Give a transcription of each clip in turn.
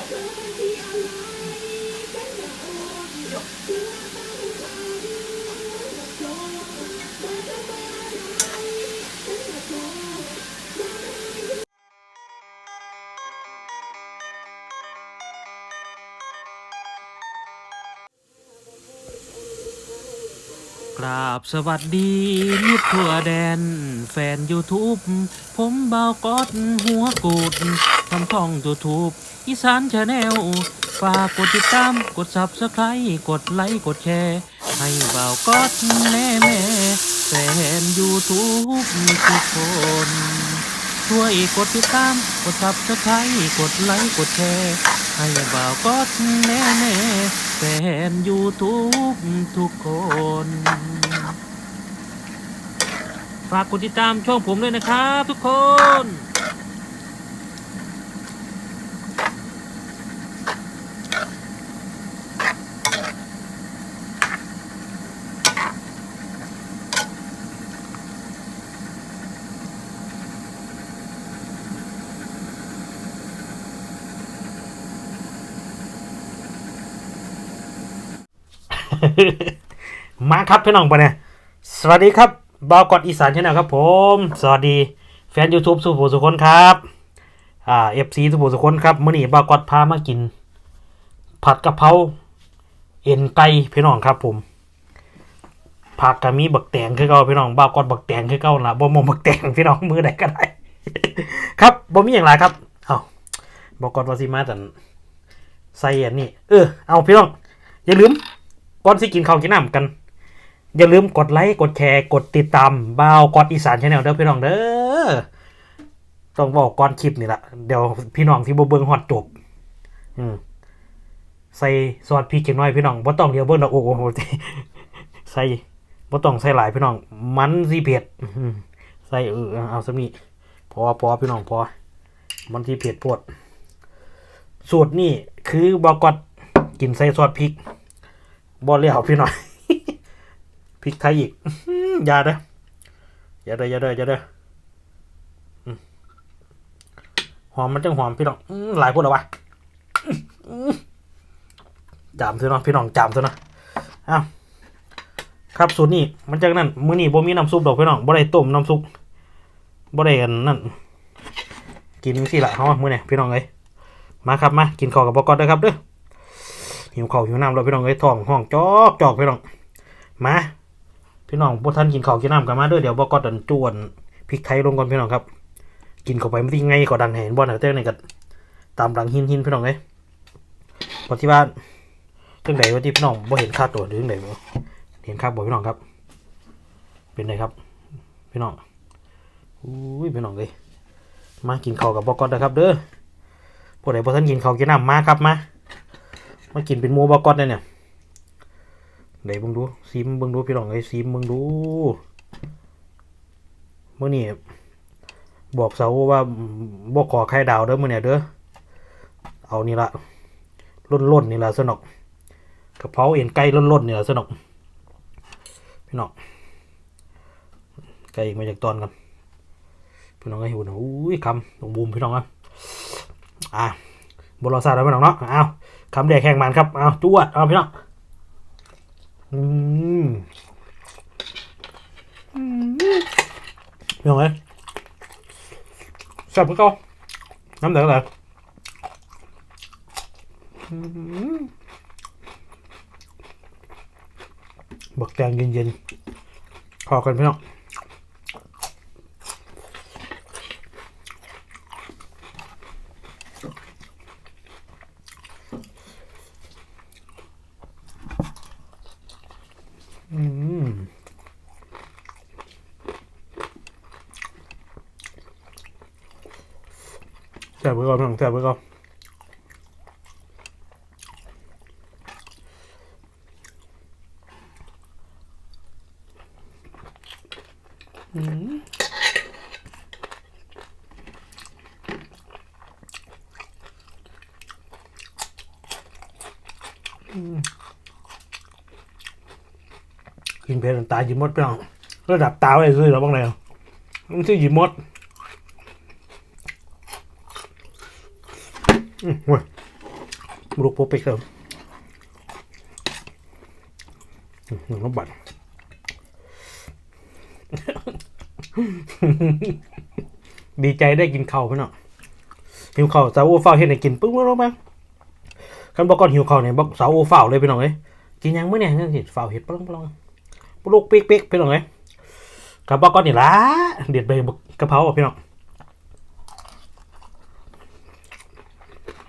กราบสวัสดีมิตรทั่วแดน แฟน YouTube ผมเบากอดหัวกูด ทำช่อง YouTube อีสานชาแนลฝากกดติดตาม กด Subscribe กดไลค์ กดแชร์ ให้บ่าวกอดแน่แม่แฟน YouTube ทุกคน ช่วยกดติดตาม กด Subscribe กดไลค์ กดแชร์ ให้บ่าวกอดแน่แน่แฟน YouTube ทุกคน ฝากกดติดตามช่องผมด้วยนะครับทุกคน มาครับพี่น้องปะเนี่ยสวัสดีครับบาวกอดอีสานชาแนลครับผม สวัสดีแฟน YouTube สุภูสุคนครับอ่าเอฟซีสุภูสุคนครับมื่อนี้บาวกอดพามากิน ผัดกะเพราเอ็นไก่พี่น้องครับผมผักกะมีบักแตงคือเก่าพี่น้องบาวกอดบักแตงคือเก่าละบ่มบักแตงพี่น้องมือใดก็ได้ ครับบ่มีอย่างไรครับเอาบาวกอดวาซิมาแต่ใส่อันนี้เออเอาพี่น้องอย่าลืม ก่อนสิกินข้าวกินน้ำกัน อย่าลืมกดไลค์กดแชร์กดติดตามบ่าวกอดอีสานชาแนลเด้อพี่น้องเด้อต้องบอกก่อนคลิปนี่แหละเดี๋ยวพี่น้องที่บ่เบิ่งฮอดจบ อืมใส่ซอสพริกเล็กน้อยพี่น้องบ่ต้องเดี๋ยวเบิ่งดอกโอ้โหใส่บ่ต้องใส่หลายพี่น้อง มันสิเผ็ดใส่เออเอาซะนี่พอพอพี่น้องพอ มันสิเผ็ดโพดสูตรนี่คือบ่าวกอดกินใส่ซอสพริก บ่เลี้ยวพี่หน่อยพริกไทยอีกอย่าเด้ออย่าเด้ออย่าเด้ออย่าเด้อหอมมันจังหอมพี่น้องหลายพูดแล้ววะจามเถอะเนาะพี่น้องจามเถอะนะอ้าวครับสูตรนี้มันจากนั้นมื้อนี้บ่มีน้ำซุปดอกพี่น้องบ่ได้ต้มน้ำซุปบ่ได้กันนั่นกินสิละเฮามื้อนี้พี่น้องเอ้ยมาครับมากินข้าวกับบ่กอดเด้อครับเด้อ หิวข้าวหิวน้ำแล้วพี่น้องเอ้ยท้องห้องจอกจอกพี่น้องมาพี่น้องพวกท่านกินข้าวกินน้ำกันมาเด้อเดี๋ยวบอกก็ดันจวนพริกไทยลงก่อนพี่น้องครับ กินเข้าไปมันที่ไงก็ดังเห็นบ่อนเต้นนี่ก็ตามหลังหินหินพี่น้องเอ้ยพอที่บ้านจังไดว่าที่พี่น้องบ่เห็นค่าตัวหรือจังไดบ่เห็นค่าบ่พี่น้องครับ เป็นไงครับพี่น้องอุ้ยพี่น้องเอ้ยมากินข้าวกับบอกก็นะครับ เด้อพวกไหนพวกท่านกินข้าวกินน้ำมาครับมา มากินเป็นหมูบากอดเนี่ยไหนบิ่งดูซีมบิ่งดูพี่น้องไอ้ซีมบิ่งดูเมื่อนี้บอกเสาว่าบอกขอไข่ดาวเด้อมื่อเนี่ยเด้อเอานี่ละล้นๆนี่ละสนอกกระเพราเอ็นไก่ล้นๆนี่ละสนอกพี่น้องไก่มาจากตอนกันพี่น้องไอ้หุ่นอุ้ยคำตรงบูมพี่น้องอะอะบรอซาแล้วพี่น้องเนาะอ้าว คำแดกแข่งมันครับ เอาจวด เอาพี่น้องอืมอืมพี่น้องเอ้ยแซ่บก็น้ำเดือดเลยอืมบักแตงเย็นๆพอกันพี่น้อง อืมแซ่บไปก่อนพี่น้องแซ่บไปก่อนอืม กินเพลินตาหยิบมดพี่น้องระดับตาไว้ซื้อแล้วบ้างเลยมันชื่อหยิบมดอืมเว้ยลูกโปเป็กเติมหนึ่งน้ำบัตร ดีใจได้กินข้าวพี่น้องหิวข้าวสาวโอฟ้าเห็นไหนกินปึ๊บรู้ไหมคันบอกก่อนหิวข้าวเนี่ยบอกสาวโอฟ้าเลยพี่น้องเอ้ยกินยังเมื่อเนี่ยเห็นฟ้าเห็ดปลองปลองปลูกเป๊กเป๊กพี่น้องเอ้ยกับบอกก่อนนี่ละเด็ดไปบักกะเพราพี่น้อง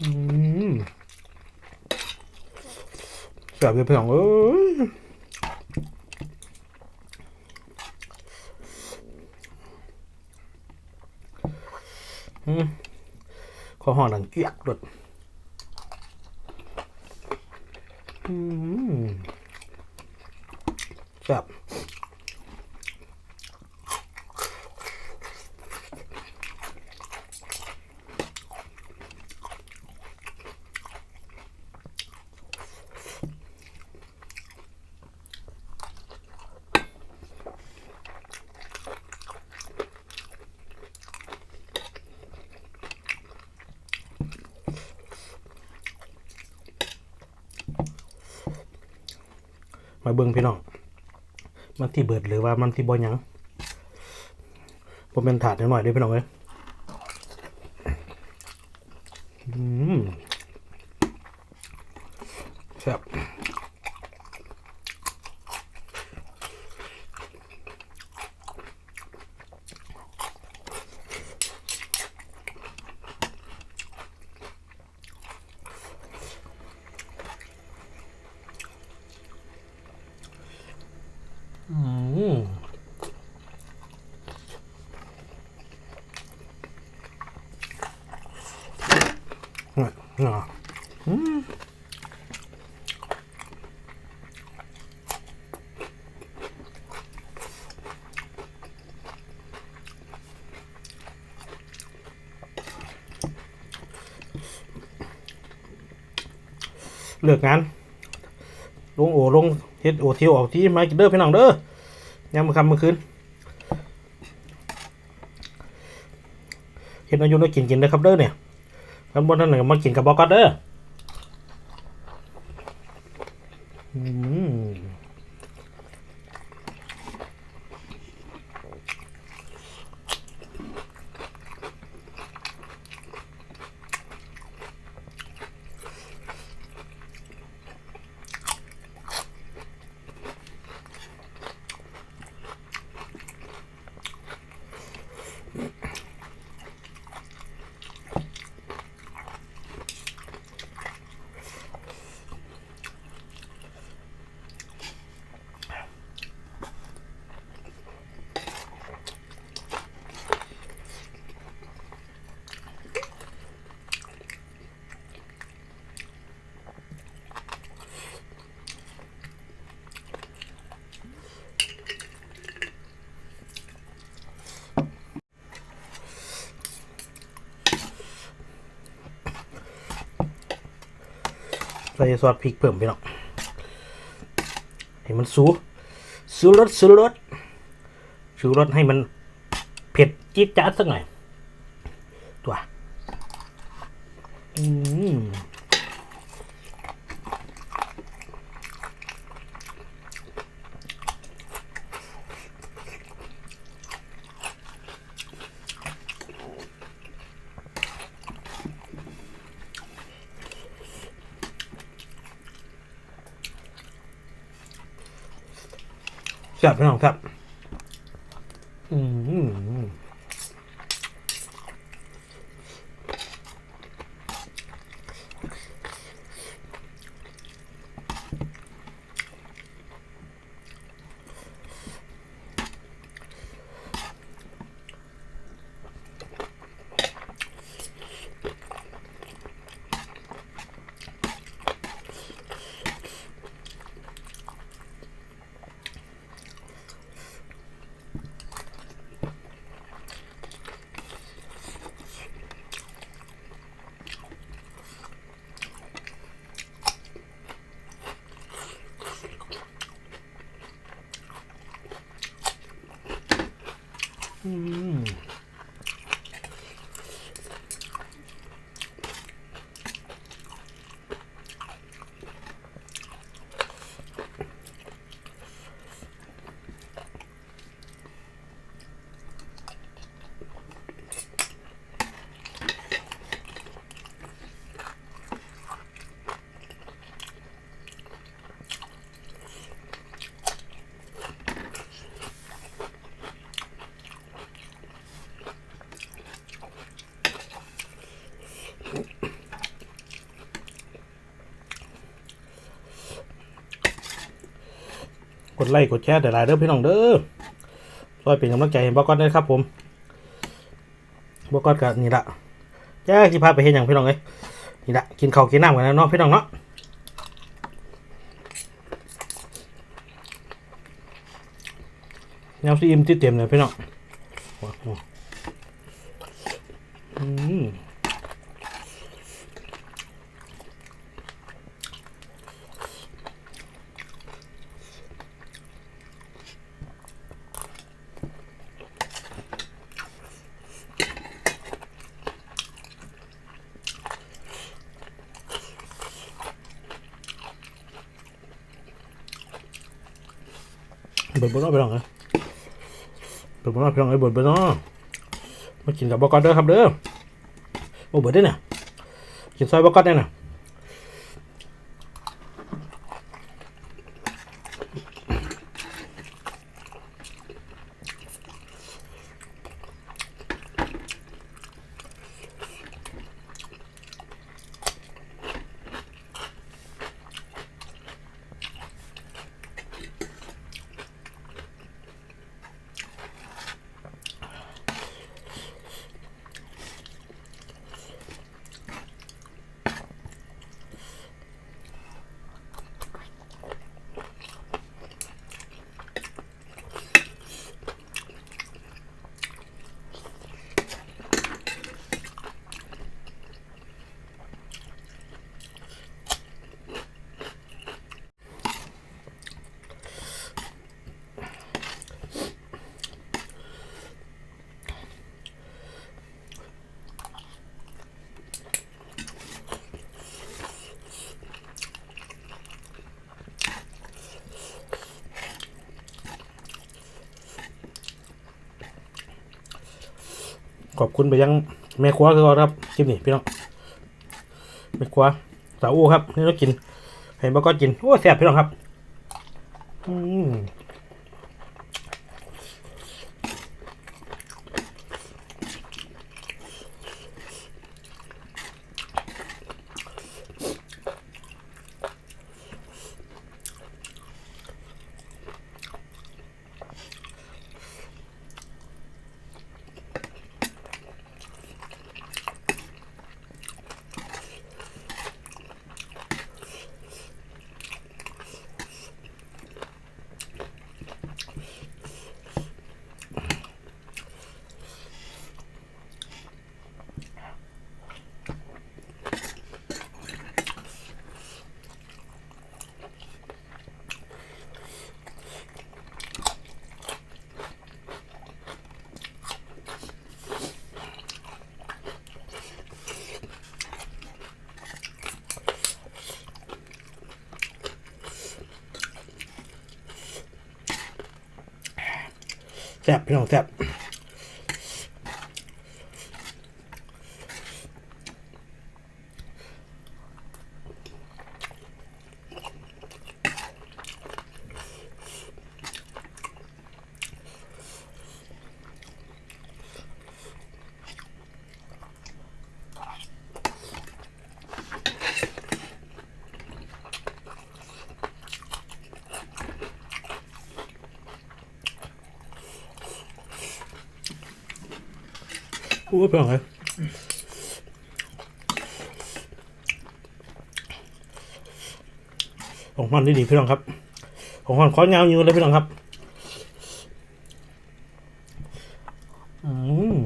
อืมแซ่บเลยพี่น้องเอ้ยอืม พอห่อหลังเกียกรดอืมแซ่บ มาเบิ่งพี่น้องมันที่เบิดหรือว่ามันที่บ่ยังผมเป็นถาดหน่อยด้วยพี่น้องเอ้ยอืมแซ่บอืมอะอะอืม เลิกงานลงโอลงเฮ็ดโอเทียวออกที่มากินเด้อพี่น้องเด้อยามมื้อค่ำมื้อคืนเฮ็ดอายุน้อยกินกินเด้ครับเด้อเนี่ยกันบ่ทันหนก็มากินกับบอกอดเด้อ อื ส่ซอสพริกเพิ่มพี่น้อกให้มันสูสูรสสูรสสูรสให้มันเผ็ดจี๊ดจ๊าดสักหน่อยตัวอืม แซ่บพี่น้องครับอืมอืม กดไลค์กดแชร์แต่หลน์เด้อพี่น้องเด้อซอยเป็นกำลังใจให้บอกก่อนด้วยครับผมบอกก่อนกับนี่ละแจ้ที่พาไปเห็นอย่างพี่น้องเลยนี่ละกินข้าวกินน้ำกันแล้วเนาะพี่น้องเนาะแนวซีอิมที่เต็มเลยพี่น้องอืม เบิดบนนอกไปลองเลยเบิดบนนอกไปลองเลยเบิดบนนอกมากินกับบอกัดเด้อครับเด้อโอ้เบิดได้เนี่ยกินซอยบอกัดได้เนี่ย ขอบคุณไปยังแม่ครัวคือเราครับคลิปนี้พี่น้องแม่ครัวสาวอู้ครับนี่เรากินเห็นบอกอนกินโอ้แซ่บพี่น้องครับ อืม ซ่บพี่น้องแซ่บ พี่น้องเลยของมันดีพี่น้องครับ ของมันขอเงาอยู่เลยพี่น้องครับ อืม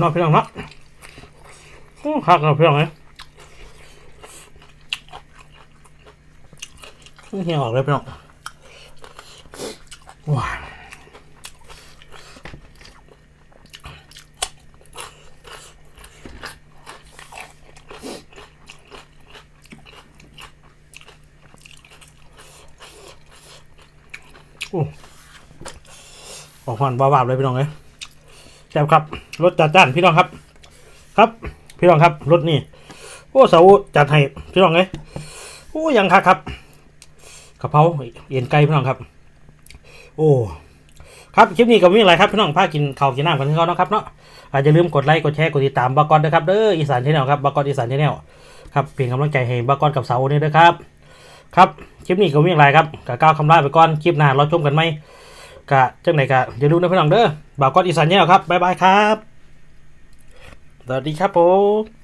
เอาเนาะพี่น้องเนาะโอ้คักเนาะพี่น้องเลยเหี่ยวออกเลยพี่น้องว้าวโอ้ออกหวานบาบๆเลยพี่น้องเลยแซ่บครับ รถจัดจ้านพี่น้องครับ ครับ พี่น้องครับรถนี่โอ้เสาจัดให้พี่น้องเลยโอ้ยังคักครับกระเพราเอ็นไก่พี่น้องครับ โอ้ครับคลิปนี้ก็มีอะไรครับพี่น้องพากินข้าวกินน้ำกันที่เขาเนาะครับเนาะอาจจะลืมกดไลค์กดแชร์กดติดตามบากอนนะครับเด้ออีสานชาแนลครับบากอนอีสานชาแนลครับเป็นกำลังใจให้บากอนกับเสาเนี่ยด้วยครับ ครับคลิปนี้ก็มีอะไรครับกะก้าวคำลาไปก่อนคลิปหน้าเราชมกันไหมกะจังไหนกะอย่าลืมนะพี่น้องเด้อบากอนอีสานชาแนลครับบ๊ายบายครับ วัสดีครับผม